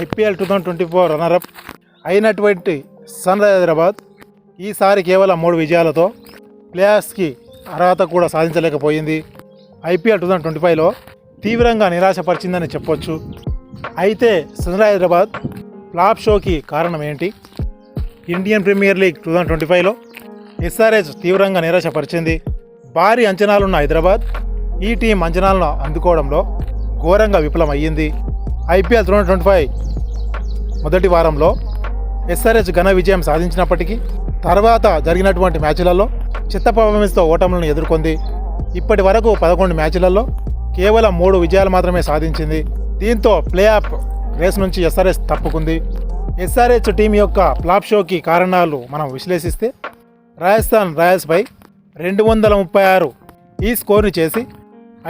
IPL two thousand twenty four runner-up అయినటువంటి sun rise Hyderabad ఈసారి కేవలం మూడు విజయాలతో ప్లేయర్స్కి అర్హత కూడా సాధించలేకపోయింది. ఐపీఎల్ టూ థౌజండ్ ట్వంటీ ఫైవ్లో తీవ్రంగా నిరాశపరిచిందని చెప్పొచ్చు. అయితే సన్ రైజ్ హైదరాబాద్ ఫ్లాప్ షోకి కారణం ఏంటి? Indian Premier League two thousand twenty ఫైవ్లో ఎస్ఆర్హెచ్ తీవ్రంగా నిరాశపరిచింది. భారీ అంచనాలున్న హైదరాబాద్ ఈ టీం అంచనాలను అందుకోవడంలో ఘోరంగా విఫలమయ్యింది. ఐపీఎల్ టూ ట్వంటీ ఫైవ్ మొదటి వారంలో ఎస్ఆర్హెచ్ ఘన విజయం సాధించినప్పటికీ తర్వాత జరిగినటువంటి మ్యాచ్లలో చిత్త పర్ఫార్మెన్స్తో ఓటములను ఎదుర్కొంది. ఇప్పటి వరకు పదకొండు మ్యాచ్లలో కేవలం మూడు విజయాలు మాత్రమే సాధించింది. దీంతో ప్లే ఆఫ్ రేస్ నుంచి ఎస్ఆర్ఎస్ తప్పుకుంది. ఎస్ఆర్హెచ్ టీం యొక్క ఫ్లాప్ షోకి కారణాలు మనం విశ్లేషిస్తే రాజస్థాన్ రాయల్స్పై రెండు వందల ముప్పై ఆరు ఈ స్కోర్ని చేసి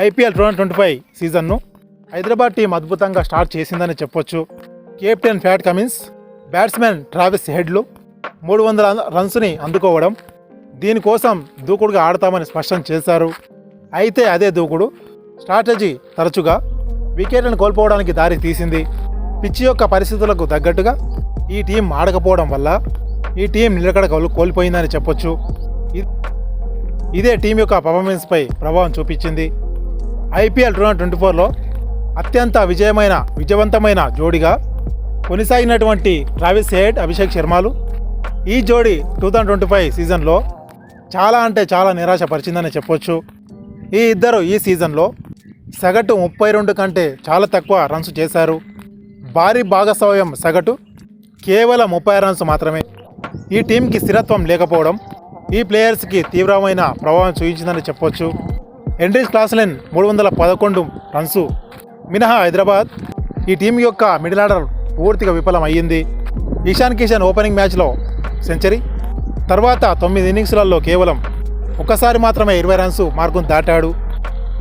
ఐపీఎల్ టూ ట్వంటీ ఫైవ్ సీజన్ను హైదరాబాద్ టీం అద్భుతంగా స్టార్ట్ చేసిందని చెప్పొచ్చు. Captain Pat Cummins batsmen Travis హెడ్లు మూడు వందల రన్స్ని అందుకోవడం దీనికోసం దూకుడుగా ఆడతామని స్పష్టం చేశారు. అయితే అదే దూకుడు స్ట్రాటజీ తరచుగా వికెట్లను కోల్పోవడానికి దారి తీసింది. పిచ్చి యొక్క పరిస్థితులకు తగ్గట్టుగా ఈ టీం ఆడకపోవడం వల్ల ఈ టీం నిలకడ కోల్పోయిందని చెప్పొచ్చు. ఇదే టీం యొక్క పర్ఫార్మెన్స్పై ప్రభావం చూపించింది. ఐపీఎల్ టూ థౌజండ్ ట్వంటీ ఫోర్లో అత్యంత విజయమైన విజయవంతమైన జోడిగా కొనసాగినటువంటి ట్రావిస్ హెడ్ అభిషేక్ శర్మలు ఈ జోడీ టూ థౌజండ్ ట్వంటీ ఫైవ్ సీజన్లో చాలా అంటే చాలా నిరాశపరిచిందని చెప్పొచ్చు. ఈ ఇద్దరు ఈ సీజన్లో సగటు ముప్పై రెండు కంటే చాలా తక్కువ రన్స్ చేశారు. భారీ భాగస్వామ్యం సగటు కేవలం ముప్పై రన్స్ మాత్రమే. ఈ టీంకి స్థిరత్వం లేకపోవడం ఈ ప్లేయర్స్కి తీవ్రమైన ప్రభావం చూపించిందని చెప్పొచ్చు. ఎండ్రీస్ క్లాస్లెన్ మూడు వందల పదకొండు రన్స్ మినహా హైదరాబాద్ ఈ టీం యొక్క మిడిల్ ఆర్డర్ పూర్తిగా విఫలం అయ్యింది ఇషాన్ కిషన్ ఓపెనింగ్ మ్యాచ్లో సెంచరీ తర్వాత తొమ్మిది ఇన్నింగ్స్లలో కేవలం ఒక్కసారి మాత్రమే ఇరవై రన్స్ మార్కును దాటాడు.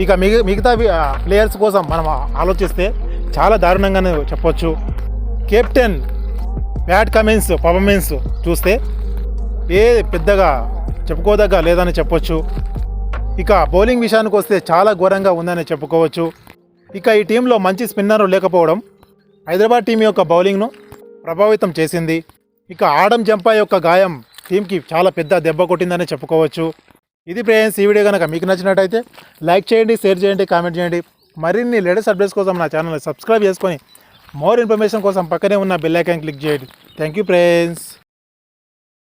ఇక మిగ మిగతా ప్లేయర్స్ కోసం మనం ఆలోచిస్తే చాలా దారుణంగానే చెప్పొచ్చు. కెప్టెన్ బ్యాట్ కమెన్స్ పర్ఫార్మెన్స్ చూస్తే ఏ పెద్దగా చెప్పుకోదగ్గ లేదని చెప్పొచ్చు. ఇక బౌలింగ్ విషయానికి వస్తే చాలా ఘోరంగా ఉందని చెప్పుకోవచ్చు. ఇక ఈ టీంలో మంచి స్పిన్నర్ లేకపోవడం హైదరాబాద్ టీం యొక్క బౌలింగ్ను ప్రభావితం చేసింది. ఇక ఆడం జంపా యొక్క గాయం టీంకి చాలా పెద్ద దెబ్బ కొట్టిందని చెప్పుకోవచ్చు. ఇది ప్రేయన్స్ ఈ వీడియో కనుక మీకు నచ్చినట్టయితే లైక్ చేయండి షేర్ చేయండి కామెంట్ చేయండి. మరిన్ని లేటెస్ట్ అప్డేట్స్ కోసం నా ఛానల్ సబ్స్క్రైబ్ చేసుకొని మోర్ ఇన్ఫర్మేషన్ కోసం పక్కనే ఉన్న బెల్ ఐకాన్ క్లిక్ చేయండి. Thank you friends.